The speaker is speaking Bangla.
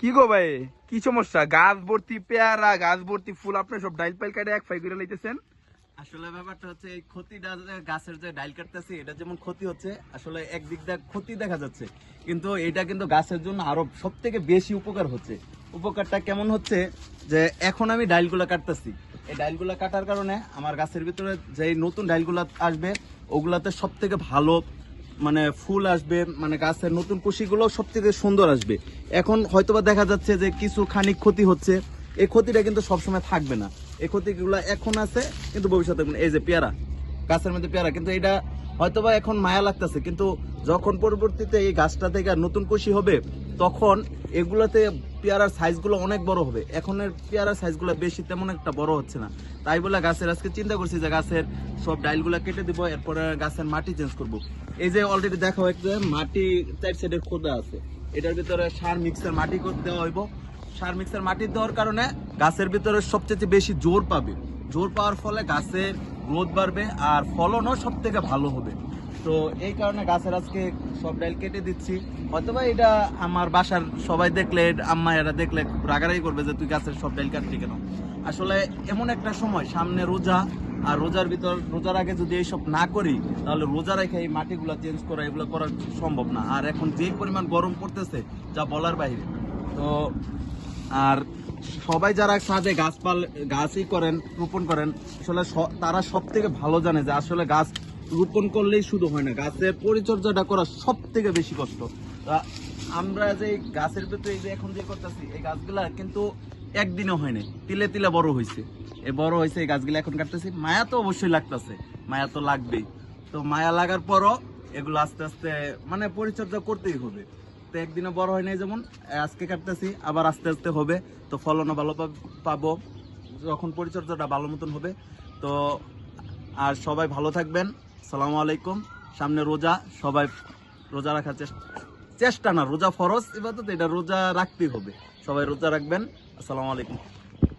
কি গো ভাই? কি সমস্যা? গাছ ভর্তি পেয়ারা, গাছ ভর্তি ফুল, আপনি সব ডাইল পাইল কাটে এক ফাই করে লাইতেছেন? আসলে ব্যাপারটা হচ্ছে এই ক্ষতিটা গাছের যে ডাইল কাটতেছি, এটা যেমন ক্ষতি হচ্ছে, আসলে একদিক দিয়ে ক্ষতি দেখা যাচ্ছে। কিন্তু এটা কিন্তু গাছের জন্য আরও সব থেকে বেশি উপকার হচ্ছে। উপকারটা কেমন হচ্ছে যে এখন আমি ডাইলগুলো কাটতেছি। এই ডাইলগুলো কাটার কারণে আমার গাছের ভিতরে যে নতুন ডাইলগুলো আসবে, ওগুলাতে সব থেকে ভালো মানে ফুল আসবে মানে গাছের নতুন কুশিগুলো সব থেকে সুন্দর আসবে। এখন হয়তোবা দেখা যাচ্ছে যে কিছু খানিক ক্ষতি হচ্ছে। এই ক্ষতিটা কিন্তু সবসময় থাকবে না। এই ক্ষতিগুলো এখন আছে, কিন্তু ভবিষ্যতে এই যে পেয়ারা, গাছের মধ্যে পেয়ারা, কিন্তু এটা হয়তোবা এখন মায়া লাগতেছে, কিন্তু যখন পরবর্তীতে এই গাছটা থেকে নতুন কুশি হবে, তখন এগুলোতে পেয়ারার সাইজগুলো অনেক বড় হবে। এখনের পেয়ারার সাইজগুলো বেশি তেমন একটা বড় হচ্ছে না। তাই বলে গাছের আজকে চিন্তা করছি যে গাছের সব ডাইলগুলো কেটে দিব, এরপরে গাছের মাটি চেঞ্জ করব। এই যে অলরেডি দেখা হয়েছে, মাটি চার সাইডের খোদা আছে। এটার ভিতরে সার মিক্সার মাটি করে দেওয়া হইব। সার মিক্সার মাটি দেওয়ার কারণে গাছের ভিতরে সবচেয়ে বেশি জোর পাবে। জোর পাওয়ার ফলে গাছের গ্রোথ বাড়বে আর ফলনও সব থেকে ভালো হবে। তো এই কারণে গাছের আজকে সব ডাইল কেটে দিচ্ছি। হয়তোবা এটা আমার বাসার সবাই দেখলে আম্মা এরা দেখলে খুব রাগারাগি করবে যে, তুই গাছের সব ডাইল কাটলি কেন? আসলে এমন একটা সময়, সামনে রোজা, আর রোজার ভিতর, রোজার আগে যদি এইসব না করি, তাহলে রোজা রেখে এই মাটিগুলো চেঞ্জ করা, এগুলো করা সম্ভব না। আর এখন যে পরিমাণ গরম পড়তেছে, যা বলার বাইরে। তো আর সবাই যারা সাথে গাছপাল গাছই করেন, রোপণ করেন, আসলে তারা সব থেকে ভালো জানে যে আসলে গাছ রোপণ করলেই শুধু হয় না, গাছের পরিচর্যাটা করা সব থেকে বেশি কষ্ট। আমরা যে গাছের ভিতরে যে এখন যে করতেছি, এই গাছগুলা কিন্তু একদিনে হয়নি, তিলে তিলে বড় হয়েছে এ বড় হয়েছে এই গাছগুলো এখন কাটতেছি। মায়া তো অবশ্যই লাগতেছে, মায়া তো লাগবেই। তো মায়া লাগার পরও এগুলো আস্তে আস্তে মানে পরিচর্যা করতেই হবে। তো একদিনে বড় হয় নাই যেমন, আজকে কাটতেছি, আবার আস্তে আস্তে হবে, তো ফলনও ভালো পাব- পাবো, যখন পরিচর্যাটা ভালো মতন হবে। তো আর সবাই ভালো থাকবেন, সালাম আলাইকুম, সামনে রোজা, সবাই রোজা রাখার চেষ্টা চেষ্টা না, রোজা ফরজ এবার তো এটা রোজা রাখতেই হবে। সবাই রোজা রাখবেন, আসসালামু আলাইকুম।